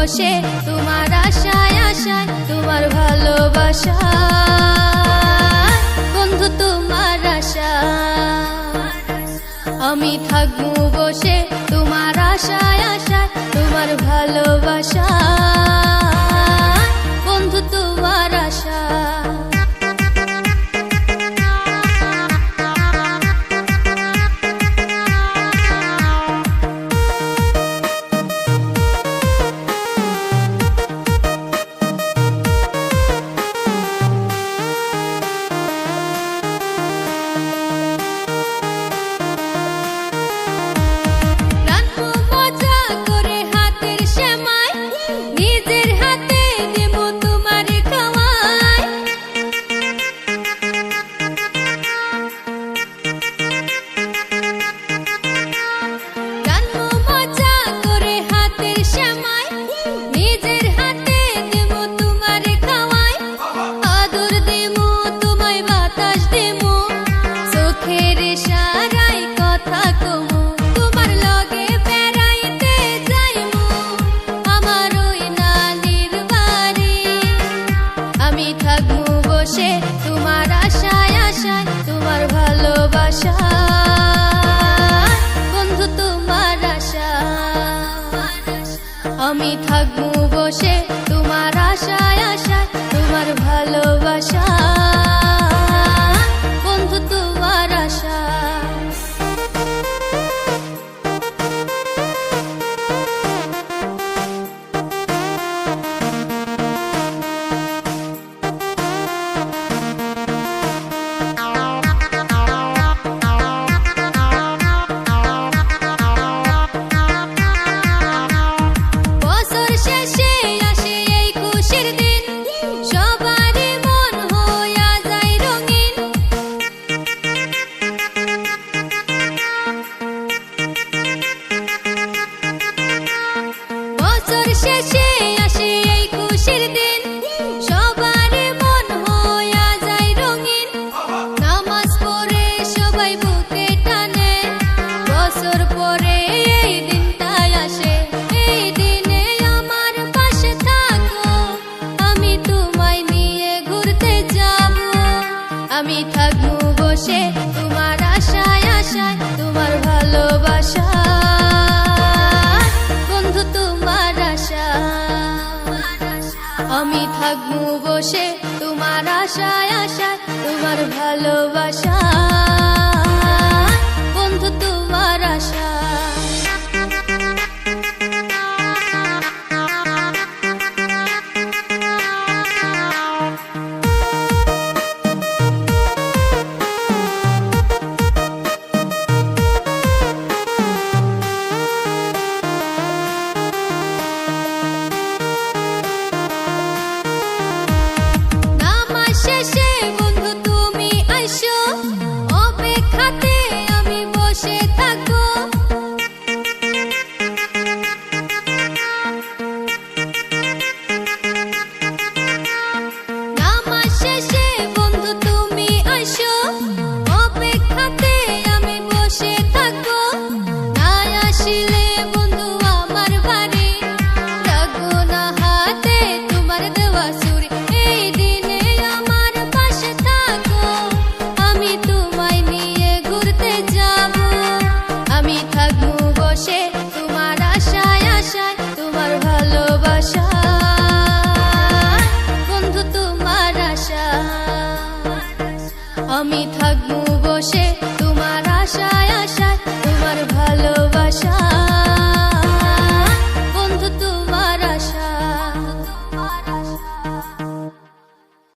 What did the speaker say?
বসে, তোমার আশায় আশায়, তোমার ভালোবাসা বন্ধু, তোমার আশা আমি থাকব বসে, তোমার আশায় আশায়, তোমার ভালোবাসা থাকব বসে তোমার আশায় আশায় তোমার ভালোবাসা বসে তোমার আশায় আশায় তোমার ভালোবাসা বন্ধু, তোমার আশা আমি থাকব বসে তোমার আশায় আশায় তোমার ভালোবাসা বন্ধু, তোমার আশা আমি থাকব